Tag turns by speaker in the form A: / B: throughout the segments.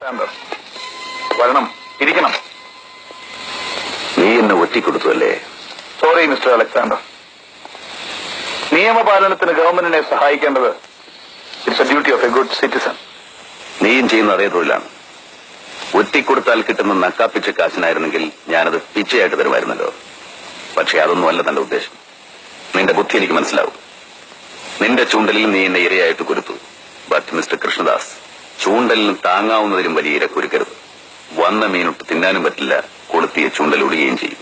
A: Alexander വരണം ഇരിക്കണം.
B: നീ എന്നെ ഒറ്റിക്കൊടുത്തു അല്ലേ
A: സോറി മിസ്റ്റർ അലക്സാണ്ടർ നിയമപാലനത്തിന് ഗവൺമെന്റിനെ സഹായിക്കേണ്ടത് it's a duty of a good citizen
B: നീയും ചെയ്യുന്ന അതേ തൊഴിലാണ്. ഒറ്റിക്കൊടുത്താൽ കിട്ടുന്ന നക്കാപ്പിച്ച കാശിനായിരുന്നെങ്കിൽ ഞാനത് പിച്ചയായിട്ട് തരുമായിരുന്നല്ലോ. പക്ഷെ അതൊന്നും അല്ല തന്റെ ഉദ്ദേശം. നിന്റെ ബുദ്ധി എനിക്ക് മനസ്സിലാവും. നിന്റെ ചൂണ്ടലിൽ നീ എന്നെ ഇരയായിട്ട് കൊടുത്തു ബട്ട് മിസ്റ്റർ കൃഷ്ണദാസ് ചൂണ്ടലിന് താങ്ങാവുന്നതിലും വലിയ ഇര കുരുക്കരുത്. വന്ന മീനൊട്ട് തിന്നാനും പറ്റില്ല. കൊളുത്തിയ ചൂണ്ടൽ ചൂണ്ടലൊടുകയും ചെയ്യും.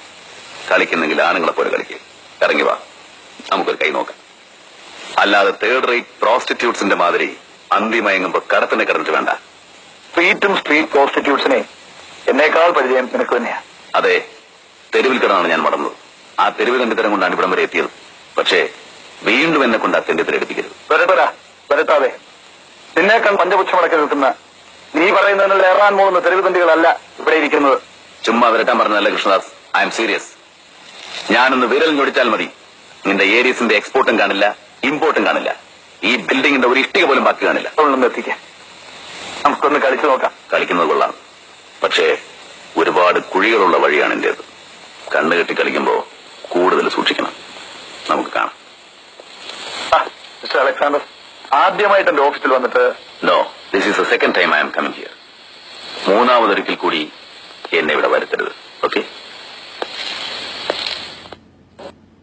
B: കളിക്കുന്നെങ്കിൽ ആണുങ്ങളെ പോലെ കളിക്കുക ഇറങ്ങി വാ. നമുക്കൊരു കൈ നോക്കാം. അല്ലാതെ തേർഡ് റേറ്റ് പ്രോസ്റ്റിറ്റ്യൂട്ട്സിന്റെ മാതിരി അന്തിമയങ്ങുമ്പോ കടത്തിന് കിടന്നിട്ട് വേണ്ട.
A: സ്ട്രീറ്റും സ്ട്രീറ്റ് പ്രോസ്റ്റിറ്റ്യൂട്ട്സിനെ എന്നേക്കാൾ പരിചയം നിനക്ക് തന്നെയാ.
B: അതെ തെരുവിൽ കിടന്നാണ് ഞാൻ മടങ്ങുന്നത്. ആ തെരുവ് കണ്ടിത്തരം കൊണ്ടാണ് ഇവിടം വരെ എത്തിയത്. പക്ഷേ വീണ്ടും എന്നെ കൊണ്ട് ആ തെണ്ടിത്തരം എടുപ്പിക്കരുത്.
A: വരട്ടാതെ. നിന്നേക്കാൾ പഞ്ചപുച്ഛമടക്കി നിൽക്കുന്ന നീ പറയുന്നതിനുള്ള ഏറാൻ പോകുന്ന തെരുവുതണ്ടികളല്ല ഇവിടെ ഇരിക്കുന്നത്.
B: ചുമ്മാ വരട്ടാൻ പറഞ്ഞതല്ല കൃഷ്ണദാസ്? ഐ എം സീരിയസ് ഞാനൊന്ന് വിരൽ ഞൊടിച്ചാൽ മതി. നിന്റെ ഏരിയസിന്റെ എക്സ്പോർട്ടും കാണില്ല ഇമ്പോർട്ടും കാണില്ല. ഈ ബിൽഡിംഗിന്റെ ഒരു ഇഷ്ടിക പോലും ബാക്കി കാണില്ല.
A: നമുക്കൊന്ന് കളിച്ചു നോക്കാം.
B: കളിക്കുന്നത് കൊള്ളാം. പക്ഷേ ഒരുപാട് കുഴികളുള്ള വഴിയാണ് എന്റേത്. കണ്ണുകെട്ടി കളിക്കുമ്പോ കൂടുതൽ സൂക്ഷിക്കണം. നമുക്ക് കാണാം.
A: Mister Alexander. ആദ്യമായിട്ട് എന്റെ ഓഫീസിൽ വന്നിട്ട്
B: no this is the second time I'm coming here മൂന്നാമതൊരിക്കൽ കൂടി എന്നെ ഇവിടെ വരുത്തരുത്. ഓക്കെ